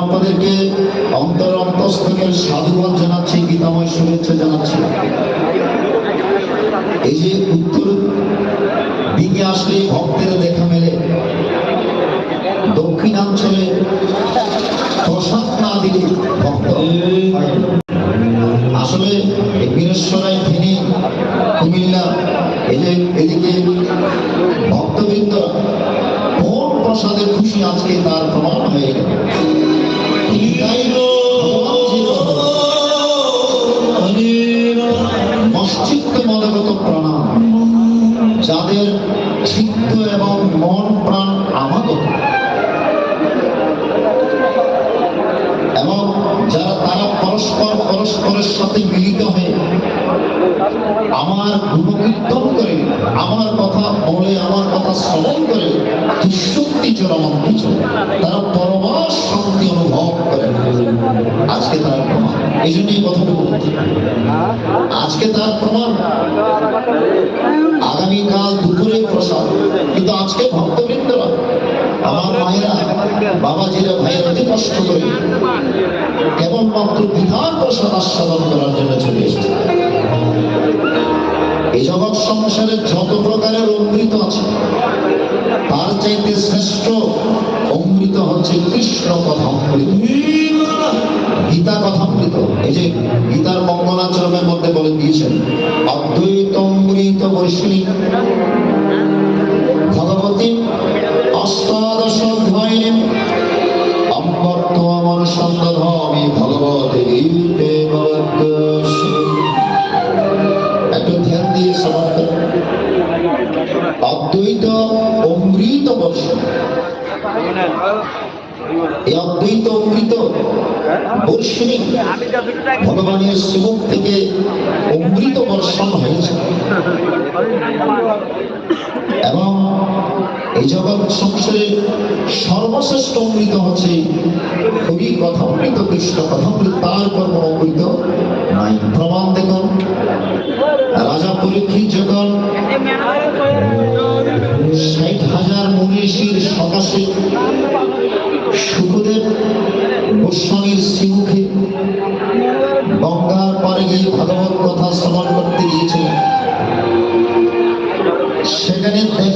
আপনাদেরকে অন্তর অন্তস্থকের সাধুবাদ জানাচ্ছি, গীতাময় শুভেচ্ছা জানাচ্ছি। এই যে উত্তর দিকে আসলে ভক্তের দেখা মেলে। দক্ষিণাঞ্চলে প্রসাদ না দিলে ভক্ত আসলে ফেনী কুমিল্লা যে এদিকে ভক্তবৃন্দ কোন প্রসাদে খুশি আজকে তার প্রমাণ হয়ে গেল। ভগবান যে মস্তিষ্ক মদগত প্রাণাম। যাদের চিত্ত এবং মন প্রাণ আমাগত এবং যারা তারা পরস্পর পরস্পরের সাথে মিলিত আমার গুণকীর্তন করে, আমার কথা বলে আমার কথা শ্রবণ করে, দুঃশক্তি চরমন্তি চলে তারা পরমাস শান্তি অনুভব করে। আজকে তার প্রমাণ। এই জন্যই কথাটুকু বলছি। আজকে তার প্রমাণ। আগামীকাল দুপুরে প্রসাদ। কিন্তু আজকে ভক্তবৃন্দরা, আমার মায়েরা, বাবাজিরা ভাইয়েরা অতি কষ্ট করে, কেবলমাত্র বিধান প্রসাদ আস্বাদন করার জন্য চলে এসেছে। এই জগৎ সংসারে যত প্রকারের অমৃত আছে, তার চাইতে শ্রেষ্ঠ অমৃত হচ্ছে কৃষ্ণ কথা অমৃত। গীতা কথামৃত এই যে গীতার মঙ্গলাচরণের মধ্যে বলে দিয়েছেন, অদ্বৈত অমৃত বৈষ্ণী ভগবতী অষ্টাদশ অধ্যায়ে অম্বর্ত অমর সন্দধামি ভগবতী গীতে অদ্বৈত অমৃত বর্ষ। অদ্বৈত অমৃত ভগবানের থেকে অমৃত বর্ষণ হয়েছে। এবং এই জগৎ সংসারে সর্বশ্রেষ্ঠ অমৃত হচ্ছে হরি কথা অমৃত, কৃষ্ণ কথা তার কোনো অমৃত নাই। প্রমাণ দেখুন, রাজা পরীক্ষিত উনিশশির সকাশে সুখদেব গোস্বামীর শ্রীমুখে গঙ্গার পারে গিয়ে ভাগবত কথা শ্রবণ করতে গিয়েছিলেন। সেখানে দেখ